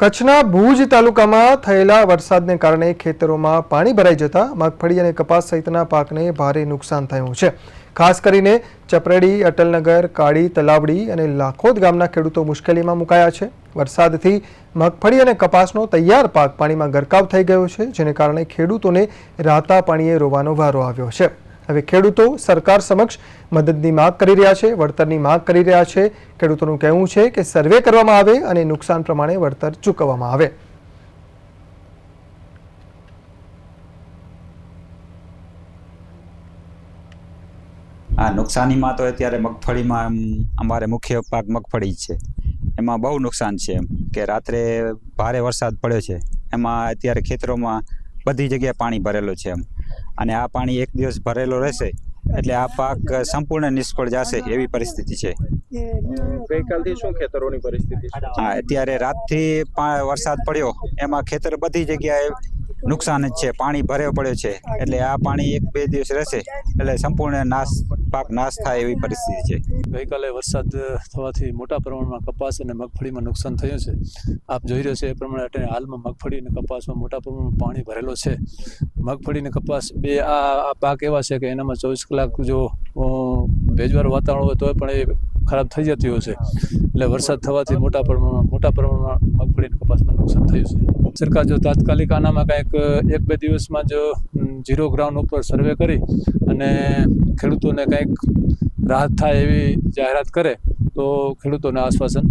કચ્છના ભુજ તાલુકામાં થયેલા વરસાદને કારણે ખેતરોમાં પાણી ભરાઈ જતા મગફળી અને કપાસ સહિતના પાકને ભારે નુકસાન થયું છે. ખાસ કરીને ચપરેડી, અટલનગર, કાળી, તલાવડી અને લાખોદ ગામના ખેડૂતો મુશ્કેલીમાં મુકાયા છે. વરસાદથી મગફળી અને કપાસનો તૈયાર પાક પાણીમાં ગરકાવ થઈ ગયો છે, જેને કારણે ખેડૂતોને રાતા પાણીએ રોવાનો વારો આવ્યો છે. હવે ખેડૂતો સરકાર સમક્ષ મદદની માંગ કરી રહ્યા છે, વળતરની માંગ કરી રહ્યા છે. ખેડૂતોનું કહેવું છે કે સર્વે કરવામાં આવે અને નુકસાન પ્રમાણે વળતર ચૂકવવામાં આવે. આ નુકસાનીમાં તો અત્યારે મગફળીમાં અમારે મુખ્ય પાક મગફળી છે. એમાં બહુ નુકસાન છે એમ કે રાત્રે ભારે વરસાદ પડ્યો છે. એમાં અત્યારે ખેતરોમાં બધી જગ્યાએ પાણી ભરેલું છે એમ. અને આ પાણી એક દિવસ ભરેલો રહેશે એટલે આ પાક સંપૂર્ણ નિષ્ફળ જશે એવી પરિસ્થિતિ છે. ગઈકાલથી શું ખેતરોની પરિસ્થિતિ હા અત્યારે રાતથી વરસાદ પડ્યો. એમાં ખેતર બધી જગ્યાએ નુકસાન જ છે. પાણી ભરે પડ્યો છે. એટલે આ પાણી એક બે દિવસ રહેશે. એટલે સંપૂર્ણ નાશ, પાક નાશ થાય એવી પરિસ્થિતિ છે. ગઈકાલે વરસાદ થવાથી મોટા પ્રમાણમાં કપાસ અને મગફળીમાં નુકસાન થયું છે. આપ જોઈ રહ્યો છે એ પ્રમાણે હાલમાં મગફળી અને કપાસમાં મોટા પ્રમાણમાં પાણી ભરેલો છે. મગફળી અને કપાસ બે આ પાક એવા છે કે એનામાં ચોવીસ કલાક જો ભેજવાર વાતાવરણ હોય તો પણ એ ખરાબ થઈ જતી હોય છે. એટલે વરસાદ થવાથી મોટા પ્રમાણમાં મોટા પ્રમાણમાં મગફળી અને કપાસમાં નુકસાન થયું છે. સરકાર જો તાત્કાલિક આનામાં કંઈક એક બે દિવસમાં જો ઝીરો ગ્રાઉન્ડ ઉપર સર્વે કરી અને ખેડૂતોને કંઈક રાહત થાય એવી જાહેરાત કરે, તો ખેડૂતોને આશ્વાસન